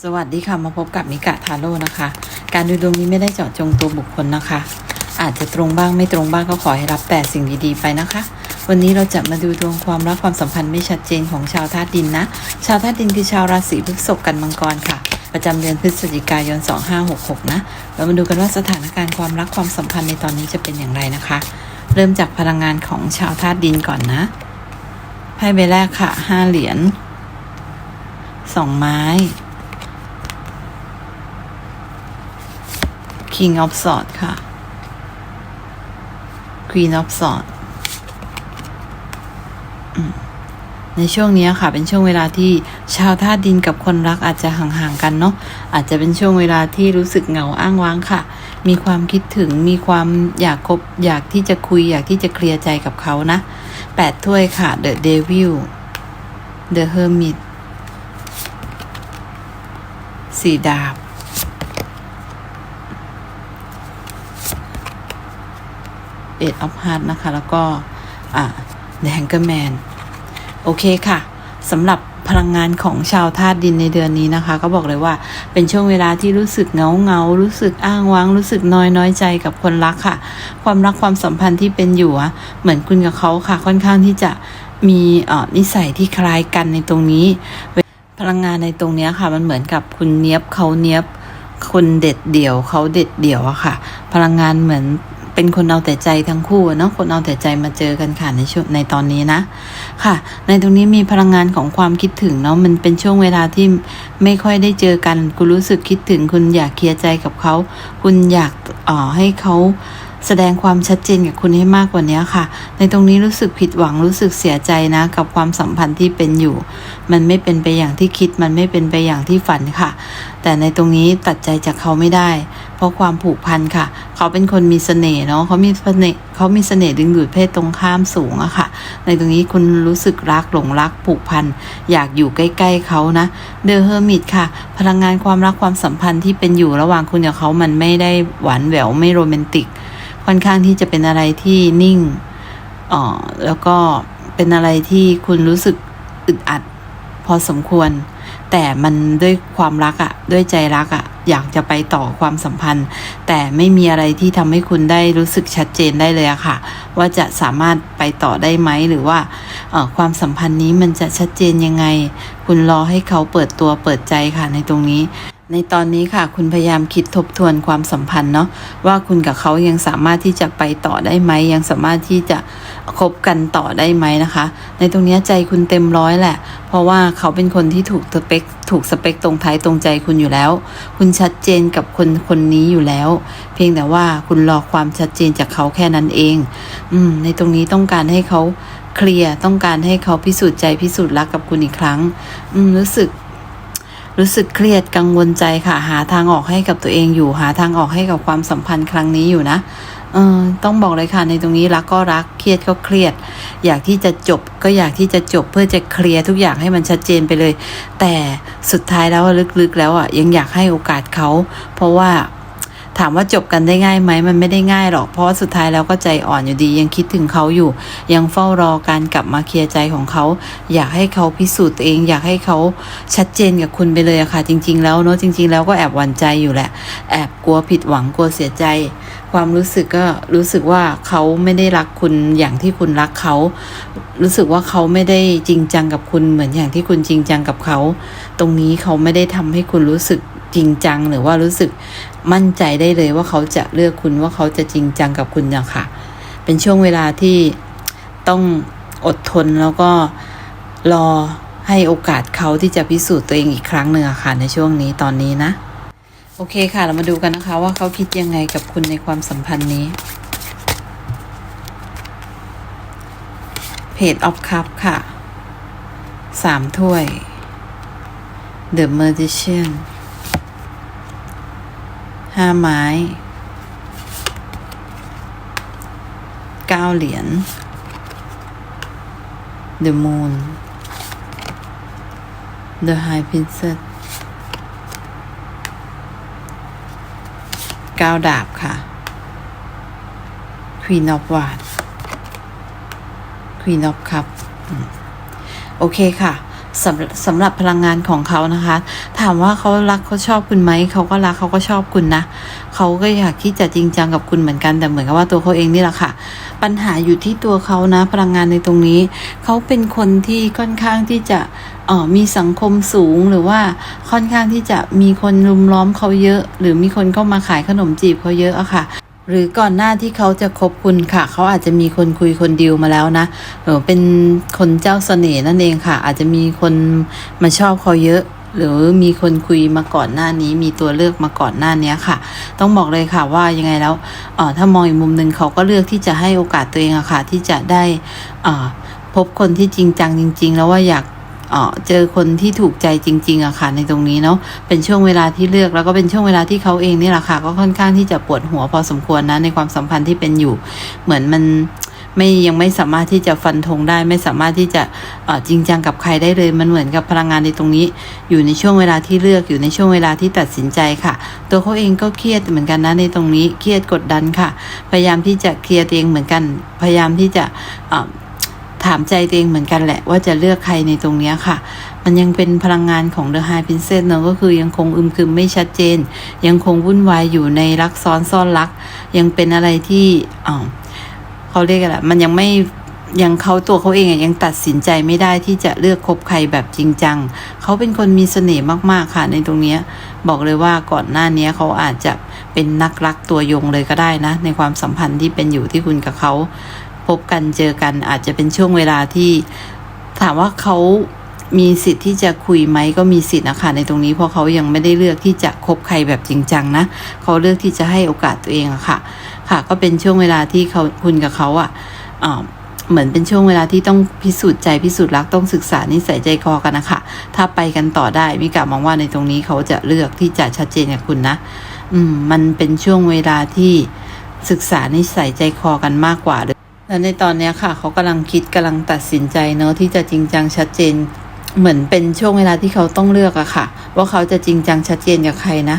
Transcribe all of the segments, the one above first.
สวัสดีค่ะ มาพบกับมิกะทาโร่นะคะ การดูดวงนี้ไม่ได้เจาะจงตัวบุคคลนะคะ อาจจะตรงบ้างไม่ตรงบ้างก็ขอให้รับแต่สิ่งดีๆไปนะคะ วันนี้เราจะมาดูดวงความรักความสัมพันธ์ไม่ชัดเจนของชาวธาตุดินนะ ชาวธาตุดินคือชาวราศีพฤษภกันมังกรค่ะ ประจำเดือนพฤศจิกายน 2566 นะ เรามาดูกันว่าสถานการณ์ความรักความสัมพันธ์ในตอนนี้จะเป็นอย่างไรนะคะ เริ่มจากพลังงานของชาวธาตุดินก่อนนะไพ่ใบแรกค่ะห้าเหรียญสองไม้ King of Swords ค่ะ Queen of Swords อืมในช่วงนี้ค่ะ เป็นช่วงเวลาที่ชาวธาตุดินกับคนรักอาจจะห่างๆกันเนาะอาจจะเป็นช่วงเวลาที่รู้สึกเหงาอ้างว้างค่ะ มีความคิดถึงมีความอยากคบอยากที่จะคุยอยากที่จะเคลียร์ใจกับเขานะแปดถ้วยค่ะ The Devil The Hermit สี่ดาบ เอ็ดออฟฮาร์ดนะคะ แล้วก็อ่า The Hanger Man โอเคค่ะสำหรับพลังงานของชาวธาตุดินในเดือนนี้นะคะ ก็บอกเลยว่าเป็นช่วงเวลาที่รู้สึกเงาเงารู้สึกอ้างว้าง รู้สึกน้อยน้อยใจกับคนรักค่ะ ความรักความสัมพันธ์ที่เป็นอยู่เหมือนคุณกับเขาค่ะ ค่อนข้างที่จะมีนิสัยที่คล้ายกันในตรงนี้ พลังงานในตรงนี้ค่ะ มันเหมือนกับคุณเนี้ยบเขาเนี้ยบคุณเด็ดเดี่ยวเขาเด็ดเดี่ยวอะค่ะ พลังงานเหมือน เป็นคนเอาแต่ใจทั้งคู่เนาะคนเอาแต่ใจมาเจอกันค่ะในช่วงในตอนนี้นะ ค่ะ ในตรงนี้มีพลังงานของความคิดถึงเนาะมันเป็นช่วงเวลาที่ไม่ค่อยได้เจอกันคุณรู้สึกคิดถึง คุณอยากเคลียร์ใจกับเขา คุณอยากอ่อให้เขาแสดงความชัดเจนกับคุณให้มากกว่านี้ค่ะ ในตรงนี้รู้สึกผิดหวังรู้สึกเสียใจนะ กับความสัมพันธ์ที่เป็นอยู่ มันไม่เป็นไปอย่างที่คิด มันไม่เป็นไปอย่างที่ฝันค่ะ แต่ในตรงนี้ตัดใจจากเขาไม่ได้ ราะความผูกพันค่ะ เขาเป็นคนมีเสน่ห์เนาะเขามีเสน่ห์เขามีเสน่ห์ดึงดูดเพศตรงข้ามสูงอะค่ะ ในตรงนี้คุณรู้สึกรักหลงรักผูกพันอยากอยู่ใกล้ ๆเขานะเดอะเฮอร์มิตค่ะ พลังงานความรักความสัมพันธ์ที่เป็นอยู่ระหว่างคุณกับเขามันไม่ได้หวานแหววไม่โรแมนติก ค่อนข้างที่จะเป็นอะไรที่นิ่งอ่อแล้วก็เป็นอะไรที่คุณรู้สึกอึดอัดพอสมควร แต่มันด้วยความรักอะด้วยใจรักอะ อยากจะไปต่อความสัมพันธ์ แต่ไม่มีอะไรที่ทำให้คุณได้รู้สึกชัดเจนได้เลยอะค่ะ ว่าจะสามารถไปต่อได้ไหมหรือว่าความสัมพันธ์นี้มันจะชัดเจนยังไง คุณรอให้เขาเปิดตัวเปิดใจค่ะในตรงนี้ในตอนนี้ค่ะคุณพยายามคิดทบทวนความสัมพันธ์เนาะว่าคุณกับเขายังสามารถที่จะไปต่อได้ไหม ยังสามารถที่จะคบกันต่อได้ไหมนะคะ ในตรงนี้ใจคุณเต็มร้อยแหละ เพราะว่าเขาเป็นคนที่ถูกสเปค ถูกสเปคตรงท้ายตรงใจคุณอยู่แล้ว คุณชัดเจนกับคนคนนี้อยู่แล้ว เพียงแต่ว่าคุณรอความชัดเจนจากเขาแค่นั้นเอง อืม ในตรงนี้ต้องการให้เขาเคลียร์ต้องการให้เขาพิสูจน์ใจพิสูจน์รักกับคุณอีกครั้ง อืม รู้สึก รู้สึกเครียดกังวลใจค่ะ หาทางออกให้กับตัวเองอยู่ หาทางออกให้กับความสัมพันธ์ครั้งนี้อยู่นะ เออต้องบอกเลยค่ะในตรงนี้รักก็รักเครียดก็เครียด อยากที่จะจบก็อยากที่จะจบเพื่อจะเคลียร์ทุกอย่างให้มันชัดเจนไปเลย แต่สุดท้ายแล้วลึกๆแล้วอะยังอยากให้โอกาสเขา เพราะว่า ถามว่าจบกันได้ง่ายไหมมันไม่ได้ง่ายหรอกเพราะสุดท้ายแล้วก็ใจอ่อนอยู่ดี ยังคิดถึงเขาอยู่ ยังเฝ้ารอการกลับมาเคลียร์ใจของเขา อยากให้เขาพิสูจน์ตัวเอง อยากให้เขาชัดเจนกับคุณไปเลยอะค่ะ จริง ๆ แล้วเนอะจริง ๆ แล้วก็แอบหวั่นใจอยู่แหละ แอบกลัวผิดหวังกลัวเสียใจ ความรู้สึกก็รู้สึกว่าเขาไม่ได้รักคุณอย่างที่คุณรักเขา รู้สึกว่าเขาไม่ได้จริงจังกับคุณเหมือนอย่างที่คุณจริงจังกับเขา ตรงนี้เขาไม่ได้ทำให้คุณรู้สึกจริงจังหรือว่ารู้สึก มั่นใจได้เลยว่าเขาจะเลือกคุณว่าเขาจะจริงจังกับคุณนะค่ะเป็นช่วงเวลาที่ต้องอดทนแล้วก็รอให้โอกาสเขาที่จะพิสูจน์ตัวเองอีกครั้งหนึ่งค่ะในช่วงนี้ตอนนี้นะ โอเคค่ะเรามาดูกันนะคะว่าเขาคิดยังไงกับคุณในความสัมพันธ์นี้เพจออฟคัพค่ะสามถ้วย The Magician ห้าไม้เก้าเหรียญ The Moon The High Princess เก้าดาบค่ะ Queen of w a n d Queen of Cup อืมโอเคค่ะ สำสำหรับพลังงานของเขานะคะ ถามว่าเขารักเขาชอบคุณไหมเขาก็รักเขาก็ชอบคุณนะเขาก็อยากที่จะจริงจังกับคุณเหมือนกันแต่เหมือนกับว่าตัวเขาเองนี่แหละค่ะ ปัญหาอยู่ที่ตัวเขานะ พลังงานในตรงนี้ เขาเป็นคนที่ค่อนข้างที่จะออมีสังคมสูงหรือว่าค่อนข้างที่จะมีคนรุมล้อมเขาเยอะ หรือมีคนเข้ามาขายขนมจีบเขาเยอะอะค่ะ หรือก่อนหน้าที่เขาจะคบคุณค่ะ เขาอาจจะมีคนคุยคนดีลมาแล้วนะเออเป็นคนเจ้าเสน่ห์นั่นเองค่ะ อาจจะมีคนมาชอบเขาเยอะ หรือมีคนคุยมาก่อนหน้านี้ มีตัวเลือกมาก่อนหน้านี้ค่ะ ต้องบอกเลยค่ะว่ายังไงแล้วเออถ้ามองอีกมุมหนึ่งเขาก็เลือกที่จะให้โอกาสตัวเองอะค่ะ ที่จะได้อ่อพบคนที่จริงจังจริง ๆ แล้วว่าอยาก เจอคนที่ถูกใจจริงๆอะค่ะในตรงนี้เนาะเป็นช่วงเวลาที่เลือกแล้วก็เป็นช่วงเวลาที่เขาเองนี่แหละค่ะก็ค่อนข้างที่จะปวดหัวพอสมควรนะในความสัมพันธ์ที่เป็นอยู่ เหมือนมันไม่ยังไม่สามารถที่จะฟันธงได้ ไม่สามารถที่จะจริงจังกับใครได้เลยมันเหมือนกับพลังงานในตรงนี้ อยู่ในช่วงเวลาที่เลือกอยู่ในช่วงเวลาที่ตัดสินใจค่ะ ตัวเขาเองก็เครียดเหมือนกันนะในตรงนี้เครียดกดดันค่ะ พยายามที่จะเคลียร์ตัวเองเหมือนกัน พยายามที่จะ ถามใจตัวเองเหมือนกันแหละว่าจะเลือกใครในตรงนี้ค่ะ มันยังเป็นพลังงานของ The High Princess เนอะก็คือยังคงอึมครึมไม่ชัดเจน ยังคงวุ่นวายอยู่ในรักซ้อนซ่อนรัก ยังเป็นอะไรที่อ่าเขาเรียกอะไรมันยังไม่ยังเขาตัวเขาเองยังตัดสินใจไม่ได้ที่จะเลือกคบใครแบบจริงจัง เขาเป็นคนมีเสน่ห์มากๆค่ะในตรงนี้บอกเลยว่าก่อนหน้านี้เขาอาจจะเป็นนักรักตัวยงเลยก็ได้นะ ในความสัมพันธ์ที่เป็นอยู่ที่คุณกับเขา พบกันเจอกันอาจจะเป็นช่วงเวลาที่ถามว่าเขามีสิทธิ์ที่จะคุยไหมก็มีสิทธิ์นะคะในตรงนี้เพราะเขายังไม่ได้เลือกที่จะคบใครแบบจริงจังนะเขาเลือกที่จะให้โอกาสตัวเองอะค่ะ ค่ะ ก็เป็นช่วงเวลาที่เขาคุณกับเขาอะอ่าเหมือนเป็นช่วงเวลาที่ต้องพิสูจน์ใจพิสูจน์รักต้องศึกษานิสัยใจคอกันนะคะถ้าไปกันต่อได้มิกามองว่าในตรงนี้เขาจะเลือกที่จะชัดเจนกับคุณนะอืมมันเป็นช่วงเวลาที่ศึกษานิสัยใจคอกันมากกว่า แล้วในตอนนี้ค่ะ เขากำลังคิดกำลังตัดสินใจเนอะที่จะจริงจังชัดเจน เหมือนเป็นช่วงเวลาที่เขาต้องเลือกอะค่ะ ว่าเขาจะจริงจังชัดเจนกับใครนะ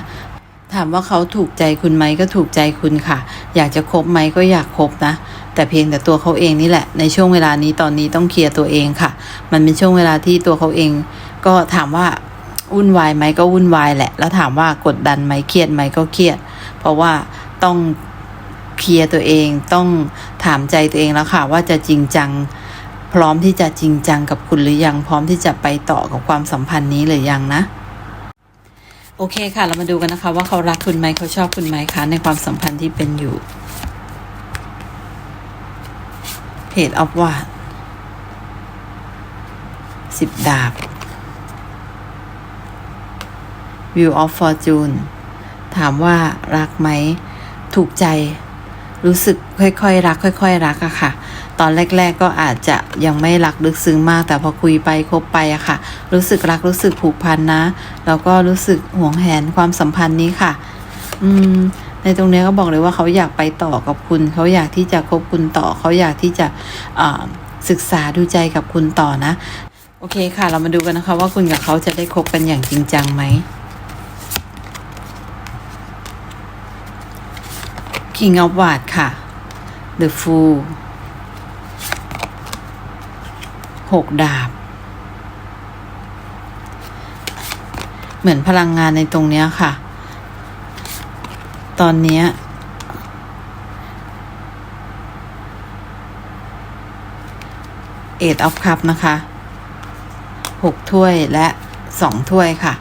ถามว่าเขาถูกใจคุณไหมก็ถูกใจคุณค่ะ อยากจะคบไหมก็อยากคบนะแต่เพียงแต่ตัวเขาเองนี่แหละ ในช่วงเวลานี้ตอนนี้ต้องเคลียร์ตัวเองค่ะ มันเป็นช่วงเวลาที่ตัวเขาเอง ก็ถามว่าวุ่นวายไหมก็วุ่นวายแหละ แล้วถามว่ากดดันไหมเครียดไหมก็เครียด เพราะว่าต้อง เคลียร์ตัวเองต้องถามใจตัวเองแล้วค่ะ ว่าจะจริงจัง พร้อมที่จะจริงจังกับคุณหรือยัง พร้อมที่จะไปต่อกับความสัมพันธ์นี้หรือยังนะ โอเคค่ะ เรามาดูกันนะคะ ว่าเขารักคุณไหมเขาชอบคุณไหมคะในความสัมพันธ์ที่เป็นอยู่เพจออฟวาดสิบดาบ View of Fortune ถามว่ารักไหม ถูกใจ รู้สึกค่อยๆรัก ค่อยๆรักอะค่ะ ตอนแรก ๆก็อาจจะยังไม่รักลึกซึ้งมาก แต่พอคุยไปคบไปอะค่ะ รู้สึกรักรู้สึกผูกพันนะ แล้วก็รู้สึกห่วงแหนความสัมพันธ์นี้ค่ะ อืมในตรงนี้ก็บอกเลยว่าเขาอยากไปต่อกับคุณ เขาอยากที่จะคบคุณต่อ เขาอยากที่จะศึกษาดูใจกับคุณต่อนะ โอเคค่ะ เรามาดูกันนะคะ ว่าคุณกับเขาจะได้คบกันอย่างจริงจังไหม King of w a r d ค่ะ The Fool หกดาบ เหมือนพลังงานในตรงเนี้ยค่ะ ตอนเนี้ย Eight of Cup นะคะหกถ้วยและสองถ้วยค่ะ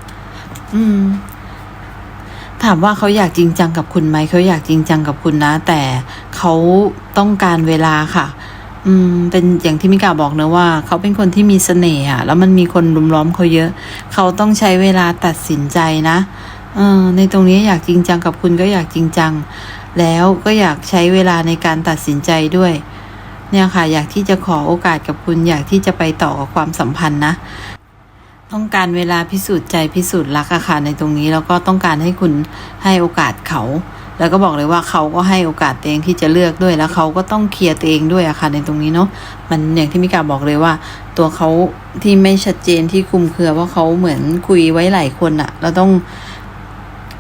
อืม ถามว่าเขาอยากจริงจังกับคุณไหมเขาอยากจริงจังกับคุณนะ แต่เขาต้องการเวลาค่ะ อืม เป็นอย่างที่มิกาบอกเนะว่า เขาเป็นคนที่มีเสน่ห์อะแล้วมันมีคนรุมล้อมเขาเยอะ เขาต้องใช้เวลาตัดสินใจนะเออในตรงนี้อยากจริงจังกับคุณก็อยากจริงจัง แล้วก็อยากใช้เวลาในการตัดสินใจด้วย เนี่ยค่ะ อยากที่จะขอโอกาสกับคุณ อยากที่จะไปต่อกับความสัมพันธ์นะ ต้องการเวลาพิสูจน์ใจพิสูจน์รักอะค่ะในตรงนี้แล้วก็ต้องการให้คุณให้โอกาสเขา แล้วก็บอกเลยว่าเขาก็ให้โอกาสตัวเองที่จะเลือกด้วยแล้วเขาก็ต้องเคลียร์ตัวเองด้วยอะค่ะในตรงนี้เนาะมันอย่างที่มิกาบอกเลยว่า ตัวเขาที่ไม่ชัดเจนที่คุมเครือว่าเขาเหมือนคุยไว้หลายคนอะเราต้อง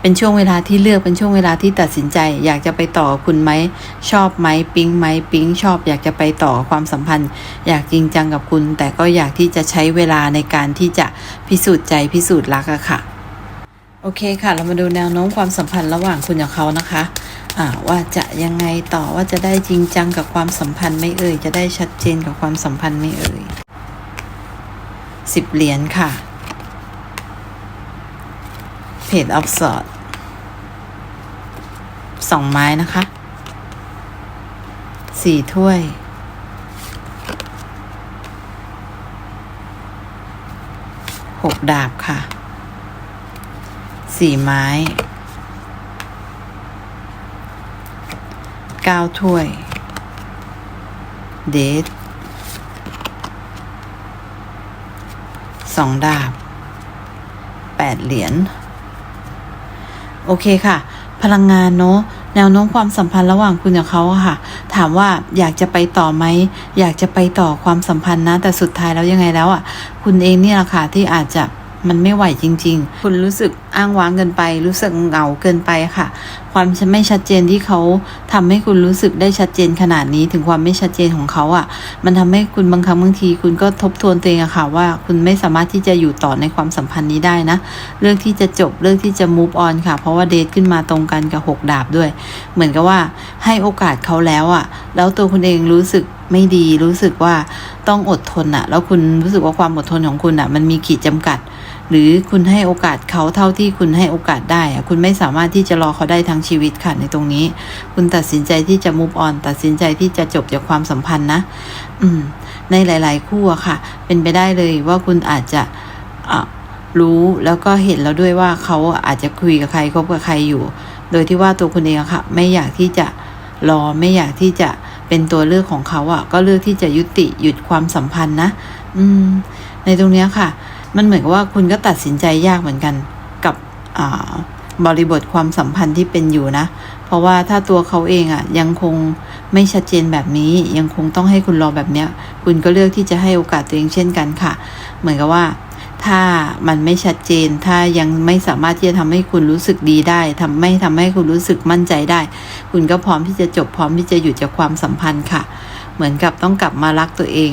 เป็นช่วงเวลาที่เลือกเป็นช่วงเวลาที่ตัดสินใจ อยากจะไปต่อคุณไหม ชอบไหมปิ๊งไหมปิ๊งชอบ อยากจะไปต่อความสัมพันธ์ อยากจริงจังกับคุณ แต่ก็อยากที่จะใช้เวลาในการที่จะพิสูจน์ใจพิสูจน์รักอะค่ะ โอเคค่ะ เรามาดูแนวโน้มความสัมพันธ์ระหว่างคุณกับเขานะคะว่าจะยังไงต่อว่าจะได้จริงจังกับความสัมพันธ์ไหม่เอ่ยจะได้ชัดเจนกับความสัมพันธ์ไหม่เอ่ยสิบเหรียญค่ะ เพจออฟสอดสองไม้นะคะสี่ถ้วยหกดาบค่ะสี่ไม้เก้าถ้วย เดทสองดาบแปดเหรียญ โอเคค่ะ พลังงานเนาะแนวโน้มความสัมพันธ์ระหว่างคุณกับเขาอะค่ะ ถามว่าอยากจะไปต่อไหม อยากจะไปต่อความสัมพันธ์นะ แต่สุดท้ายแล้วยังไงแล้วอะคุณเองเนี่ยแหละค่ะที่อาจจะมันไม่ไหวจริง ๆ คุณรู้สึกอ้างว้างเกินไป รู้สึกเหงาเกินไปค่ะ ความไม่ชัดเจนที่เขาทำให้คุณรู้สึกได้ชัดเจนขนาดนี้ถึงความไม่ชัดเจนของเขาอะ มันทำให้คุณบางครั้งบางที คุณก็ทบทวนตัวเองอะค่ะ ว่าคุณไม่สามารถที่จะอยู่ต่อในความสัมพันธ์นี้ได้นะ เรื่องที่จะจบเรื่องที่จะ move on ค่ะ เพราะว่าเดทขึ้นมาตรงกันกับหกดาบด้วย เหมือนกับว่าให้โอกาสเขาแล้วอะ แล้วตัวคุณเองรู้สึกไม่ดีรู้สึกว่าต้องอดทนอะ แล้วคุณรู้สึกว่าความอดทนของคุณอะ มันมีขีดจำกัด หรือคุณให้โอกาสเขาเท่าที่คุณให้โอกาสได้ คุณไม่สามารถที่จะรอเขาได้ทั้งชีวิตค่ะในตรงนี้ คุณตัดสินใจที่จะ move on ตัดสินใจที่จะจบจากความสัมพันธ์นะ อืม ในหลาย ๆ คู่อะค่ะ เป็นไปได้เลยว่าคุณอาจจะะรู้แล้วก็เห็นแล้วด้วยว่าเขาอาจจะคุยกับใครคบกับใครอยู่ โดยที่ว่าตัวคุณเองค่ะ ไม่อยากที่จะรอไม่อยากที่จะเป็นตัวเลือกของเขาอะก็เลือกที่จะยุติหยุดความสัมพันธ์นะ อืม ในตรงนี้ค่ะ มันเหมือนกับว่าคุณก็ตัดสินใจยากเหมือนกันกับบริบทความสัมพันธ์ที่เป็นอยู่นะ เพราะว่าถ้าตัวเขาเองอะ่ะยังคงไม่ชัดเจนแบบนี้ยังคงต้องให้คุณรอแบบเนี้ย คุณก็เลือกที่จะให้โอกาสตัวเองเช่นกันค่ะ เหมือนกับว่า ถ้ามันไม่ชัดเจน ถ้ายังไม่สามารถที่จะทำให้คุณรู้สึกดีได้ทำไม่ทำให้คุณรู้สึกมั่นใจได้ คุณก็พร้อมที่จะจบพร้อมที่จะหยุดจากความสัมพันธ์ค่ะ เหมือนกับต้องกลับมารักตัวเอง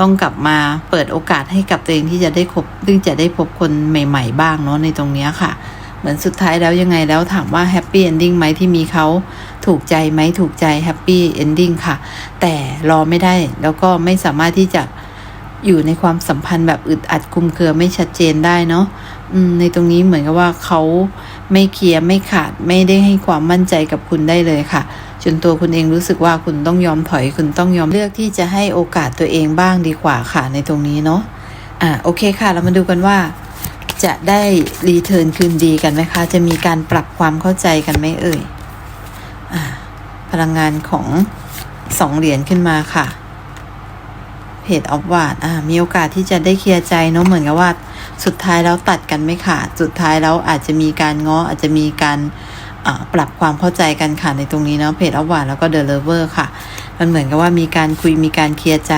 ต้องกลับมาเปิดโอกาสให้กับตัวเองที่จะได้คบซึ่งจะได้พบคนใหม่ ๆ บ้างเนาะในตรงนี้ค่ะ เหมือนสุดท้ายแล้วยังไงแล้วถามว่าแฮปปี้เอนดิ้งไหมที่มีเขาถูกใจไหมถูกใจแฮปปี้เอนดิ้งค่ะ แต่รอไม่ได้แล้วก็ไม่สามารถที่จะ อยู่ในความสัมพันธ์แบบอึดอัดคุมเครือไม่ชัดเจนได้เนาะในตรงนี้เหมือนกับว่าเขาไม่เคลียร์ไม่ขาดไม่ได้ให้ความมั่นใจกับคุณได้เลยค่ะ จนตัวคุณเองรู้สึกว่าคุณต้องยอมถอยคุณต้องยอมเลือกที่จะให้โอกาสตัวเองบ้างดีกว่าค่ะในตรงนี้เนาะอ่าโอเคค่ะ เรามาดูกันว่า จะได้รีเทิร์นคืนดีกันไหมคะ จะมีการปรับความเข้าใจกันไหมเอ่ยอ่าพลังงานของสองเหรียญขึ้นมาค่ะ เพจออฟวาดอ่ามีโอกาสที่จะได้เคลียร์ใจเนาะเหมือนกับว่า สุดท้ายแล้วตัดกันไม่ขาด สุดท้ายแล้วอาจจะมีการง้ออาจจะมีการปรับความเข้าใจกันค่ะในตรงนี้เนาะเพจออฟวาดแล้วก็เดอะเลเวอร์ค่ะ มันเหมือนกับว่ามีการคุยมีการเคลียร์ใจ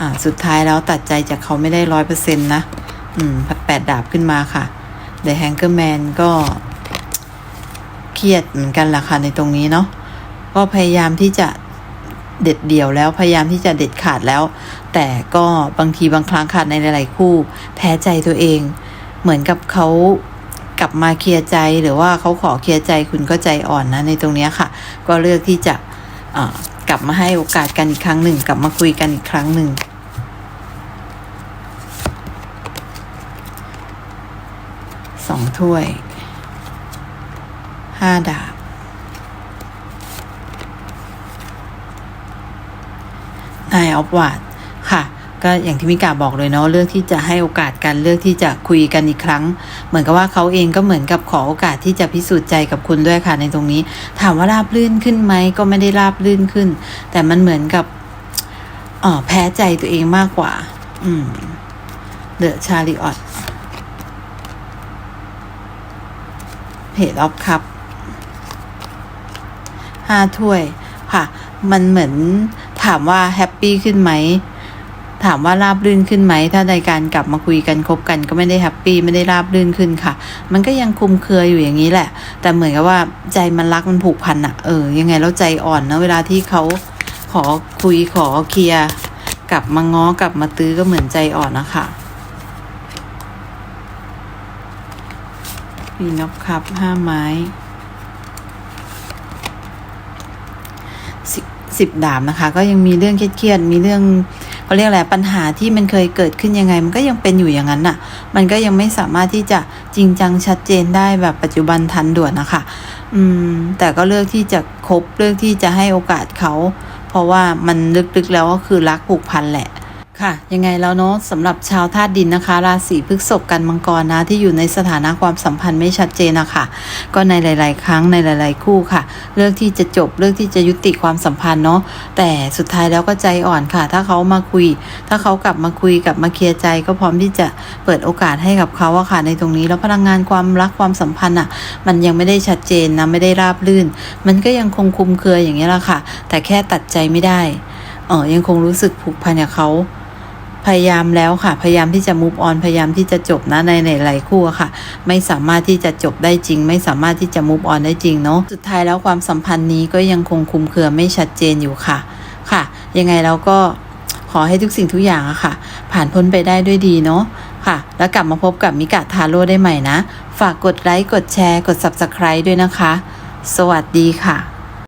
อ่าสุดท้ายแล้วตัดใจจากเขาไม่ได้ร้อยเปอร์เซ็นต์นะอืมแปดดาบขึ้นมาค่ะ The Hanger Man ก็เครียดเหมือนกันล่ะค่ะในตรงนี้เนาะก็พยายามที่จะ เด็ดเดี่ยวแล้วพยายามที่จะเด็ดขาดแล้ว แต่ก็บางทีบางครั้งค่ะในหลาย ๆ คู่ แพ้ใจตัวเอง เหมือนกับเขากลับมาเคลียร์ใจหรือว่าเขาขอเคลียร์ใจคุณก็ใจอ่อนนะในตรงนี้ค่ะ ก็เลือกที่จะอ่ากลับมาให้โอกาสกันอีกครั้งหนึ่ง กลับมาคุยกันอีกครั้งหนึ่งสองถ้วยห้าดาบ นายออฟวาดค่ะ ก็อย่างที่มิกาบอกเลยเนาะเลือกที่จะให้โอกาสกันเลือกที่จะคุยกันอีกครั้ง เหมือนกับว่าเขาเองก็เหมือนกับขอโอกาสที่จะพิสูจน์ใจกับคุณด้วยค่ะในตรงนี้ ถามว่าราบลื่นขึ้นไหมก็ไม่ได้ราบลื่นขึ้น แต่มันเหมือนกับอ๋อแพ้ใจตัวเองมากกว่า อืมเดอะชาริออตเพจออฟคัพห้าถ้วยค่ะ มันเหมือน ถามว่าแฮปปี้ขึ้นไหม ถามว่าราบรื่นขึ้นไหม ถ้าในการกลับมาคุยกันคบกันก็ไม่ได้แฮปปี้ไม่ได้ราบรื่นขึ้นค่ะ มันก็ยังคุมเครืออยู่อย่างนี้แหละ แต่เหมือนกับว่าใจมันรักมันผูกพันอะเออ ยังไงแล้วใจอ่อนนะเวลาที่เขาขอคุยขอเคลียร์กลับมาง้อกลับมาตื้อก็เหมือนใจอ่อนนะคะมีนกครับห้าไม้ สิบดาบนะคะ ก็ยังมีเรื่องเครียดๆมีเรื่องเขาเรียกอะไรปัญหาที่มันเคยเกิดขึ้นยังไง มันก็ยังเป็นอยู่อย่างนั้นน่ะ มันก็ยังไม่สามารถที่จะจริงจังชัดเจนได้แบบปัจจุบันทันด่วนนะคะ อืม แต่ก็เลือกที่จะคบเลือกที่จะให้โอกาสเขา เพราะว่ามันลึกๆแล้วก็คือรักผูกพันแหละ ค่ะ ยังไงแล้วเนาะสำหรับชาวธาตุดินนะคะ ราศีพฤษภกันมังกรนะ ที่อยู่ในสถานะความสัมพันธ์ไม่ชัดเจนนะคะก็ในหลาย ๆ ครั้งในหลาย ๆ คู่ค่ะ เลือกที่จะจบเลือกที่จะยุติความสัมพันธ์เนาะแต่สุดท้ายแล้วก็ใจอ่อนค่ะ ถ้าเขามาคุย ถ้าเขากลับมาคุยกลับมาเคลียร์ใจ ก็พร้อมที่จะเปิดโอกาสให้กับเขาอะค่ะ ในตรงนี้แล้วพลังงานความรักความสัมพันธ์อะมันยังไม่ได้ชัดเจนนะไม่ได้ราบรื่น มันก็ยังคงคุมเครืออย่างนี้แหละค่ะ แต่แค่ตัดใจไม่ได้เออยังคงรู้สึกผูกพันกับเขา พยายามแล้วค่ะ พยายามที่จะ move on พยายามที่จะจบนะในในหลายคู่ค่ะ ไม่สามารถที่จะจบได้จริง ไม่สามารถที่จะ move on ได้จริงเนาะสุดท้ายแล้วความสัมพันธ์นี้ก็ยังคงคลุมเครือไม่ชัดเจนอยู่ค่ะค่ะ ยังไงเราก็ขอให้ทุกสิ่งทุกอย่างอะค่ะ ผ่านพ้นไปได้ด้วยดีเนาะค่ะ แล้วกลับมาพบกับมิกะทาโร่ได้ใหม่นะ ฝากกดไลค์กดแชร์กด subscribe ด้วยนะคะ สวัสดีค่ะ